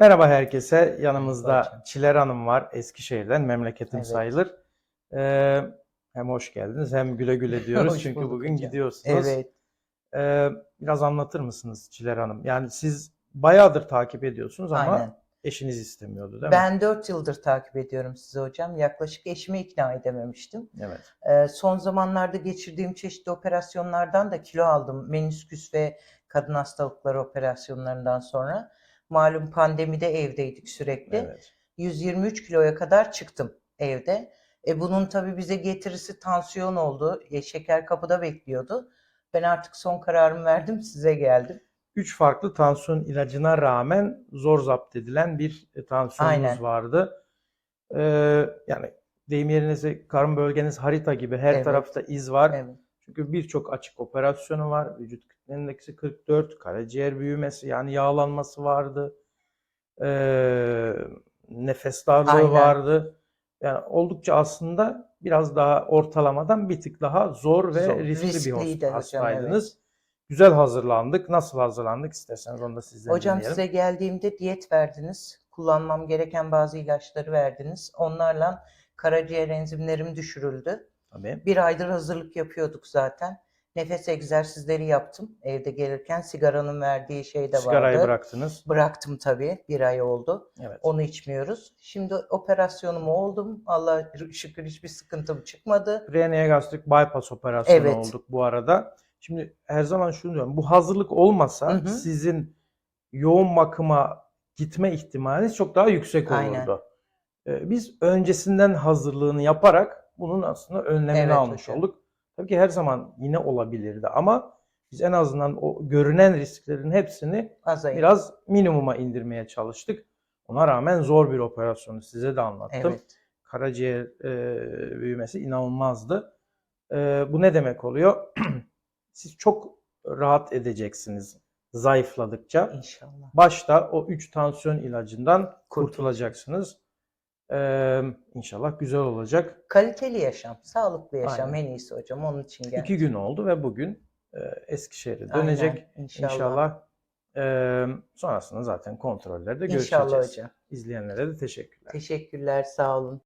Merhaba herkese. Yanımızda hocam. Çiler Hanım var. Eskişehir'den. Memleketim Evet. sayılır. Ee, hem hoş geldiniz hem güle güle diyoruz. Çünkü bugün hocam. gidiyorsunuz. Evet. Ee, biraz anlatır mısınız Çiler Hanım? Yani siz bayağıdır takip ediyorsunuz ama Aynen. eşiniz istemiyordu değil mi? Ben 4 yıldır takip ediyorum sizi hocam. Yaklaşık eşimi ikna edememiştim. Evet. Ee, son zamanlarda geçirdiğim çeşitli operasyonlardan da kilo aldım. Menisküs ve kadın hastalıkları operasyonlarından sonra. Malum pandemide evdeydik sürekli. Evet. 123 kiloya kadar çıktım evde. E bunun tabii bize getirisi tansiyon oldu. E, şeker kapıda bekliyordu. Ben artık son kararımı verdim, size geldim. Üç farklı tansiyon ilacına rağmen zor zapt edilen bir e, tansiyonunuz Aynen. vardı. Ee, yani deyim yerinize karın bölgeniz harita gibi her Evet. tarafta iz var. Evet. Çünkü birçok açık operasyonu var. Vücut kütle indeksi 44, karaciğer büyümesi yani yağlanması vardı. Ee, nefes darlığı Aynen. vardı. Yani oldukça aslında biraz daha ortalamadan bir tık daha zor ve Zor. riskli bir Riskliydi host- hocam, hastaydınız. Güzel hazırlandık. Nasıl hazırlandık isterseniz onu da sizden Hocam dinleyelim. size geldiğimde diyet verdiniz. Kullanmam gereken bazı ilaçları verdiniz. Onlarla karaciğer enzimlerim düşürüldü. Tabii. Bir aydır hazırlık yapıyorduk zaten. Nefes egzersizleri yaptım. Evde gelirken sigaranın verdiği şey de Sigarayı vardı. bıraktınız. Bıraktım tabii. Bir ay oldu. Evet. Onu içmiyoruz. Şimdi operasyonumu oldum. Allah şükür hiçbir sıkıntım çıkmadı. Rhenea gastrik bypass operasyonu Evet. olduk bu arada. Şimdi her zaman şunu diyorum. Bu hazırlık olmasa Hı hı. sizin yoğun bakıma gitme ihtimaliniz çok daha yüksek olurdu. Aynen. Ee, Biz öncesinden hazırlığını yaparak bunun aslında önlemini Evet almış hocam. olduk. Tabii ki her zaman yine olabilirdi ama biz en azından o görünen risklerin hepsini Azayın. biraz minimuma indirmeye çalıştık. Ona rağmen zor bir operasyonu size de anlattım Evet. karaciğer e, büyümesi inanılmazdı. E, bu ne demek oluyor? Siz çok rahat edeceksiniz zayıfladıkça. İnşallah. Başta o 3 tansiyon ilacından kurtulacaksınız. E, inşallah güzel olacak. Kaliteli yaşam, sağlıklı yaşam Aynen. en iyisi hocam. Onun için geldim. İki gün oldu ve bugün e, Eskişehir'e Aynen, dönecek. inşallah. İnşallah. E, sonrasında zaten kontrollerde görüşeceğiz. İnşallah hocam. İzleyenlere de teşekkürler. Teşekkürler, sağ olun.